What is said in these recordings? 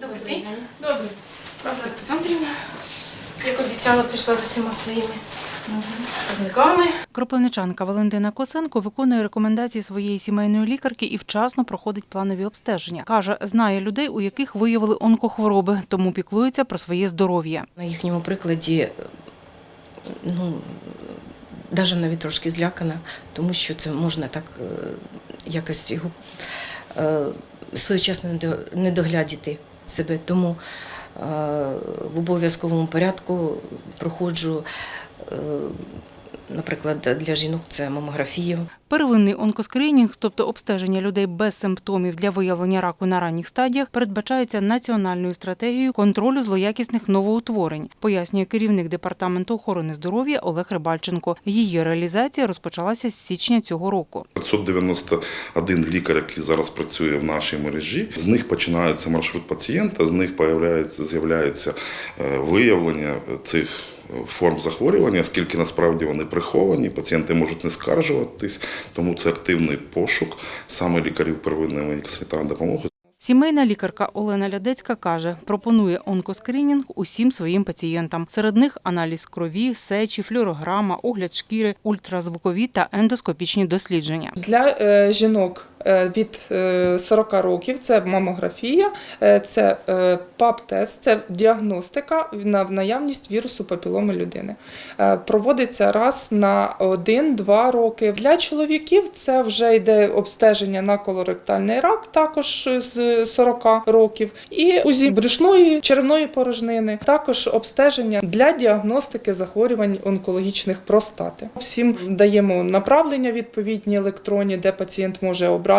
Добрий день. Добре. Павла Олександрівна. Як обіцяла, прийшла з усіма своїми показниками. Кропивничанка Валентина Косенко виконує рекомендації своєї сімейної лікарки і вчасно проходить планові обстеження. Каже, знає людей, у яких виявили онкохвороби, тому піклується про своє здоров'я. На їхньому прикладі, ну, навіть навіть трошки злякана, тому що це можна так е, якось його своєчасно недо- не доглядіти себе. Тому е, в обов'язковому порядку проходжу, е, наприклад, для жінок це мамографію. Первинний онкоскринінг, тобто обстеження людей без симптомів для виявлення раку на ранніх стадіях, передбачається національною стратегією контролю злоякісних новоутворень, пояснює керівник департаменту охорони здоров'я Олег Рибальченко. Її реалізація розпочалася з січня цього року. 591 лікар, який зараз працює в нашій мережі. З них починається маршрут пацієнта, з них з'являється е, виявлення цих форм захворювання, оскільки насправді вони приховані, пацієнти можуть не скаржуватись, тому це активний пошук саме лікарів первинної медико-санітарної допомоги. Сімейна лікарка Олена Лядецька каже, пропонує онкоскринінг усім своїм пацієнтам. Серед них аналіз крові, сечі, флюорограма, огляд шкіри, ультразвукові та ендоскопічні дослідження. Для е, жінок від е, 40 років це мамографія, е, це е, ПАП-тест, це діагностика на наявність вірусу папіломи людини. Е, Проводиться раз на 1-2 роки. Для чоловіків це вже йде обстеження на колоректальний рак, також з 40 років, і УЗІ брюшної черевної порожнини, також обстеження для діагностики захворювань онкологічних простати. Всім даємо направлення відповідні електронні, де пацієнт може обрати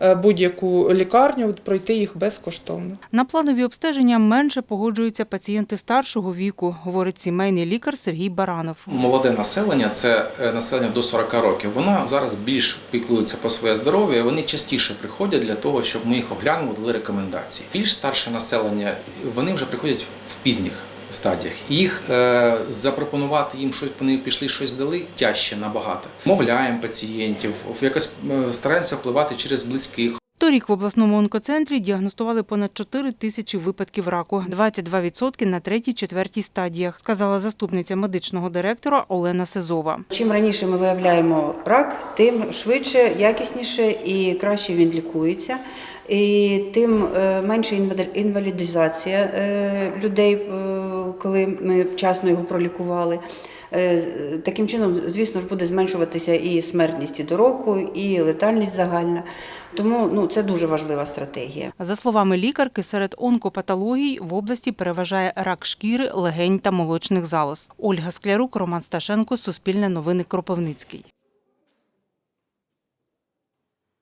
е, будь-яку лікарню, пройти їх безкоштовно. На планові обстеження менше погоджуються пацієнти старшого віку, говорить сімейний лікар Сергій Баранов. Молоде населення це е, населення до 40 років. Воно зараз більш піклується по своє здоров'я. Вони частіше приходять для того, щоб ми їх оглянули, дали рекомендації. Більш старше населення вони вже приходять в пізніх стадіях. Їх е, запропонувати їм щось, вони пішли щось дали тяжче набагато. Мовляємо пацієнтів, якось стараємося впливати через близьких. Торік в обласному онкоцентрі діагностували понад 4 тисячі випадків раку, 22% на третій-четвертій стадіях, сказала заступниця медичного директора Олена Сизова. Чим раніше ми виявляємо рак, тим швидше, якісніше і краще він лікується. І тим е, менше інвалід- інвалідизація е, людей, е, коли ми вчасно його пролікували. Е, Таким чином, звісно ж, буде зменшуватися і смертність і до року, і летальність загальна. Тому ну, це дуже важлива стратегія. За словами лікарки, серед онкопатологій в області переважає рак шкіри, легень та молочних залоз. Ольга Склярук, Роман Сташенко, Суспільне новини Кропивницький.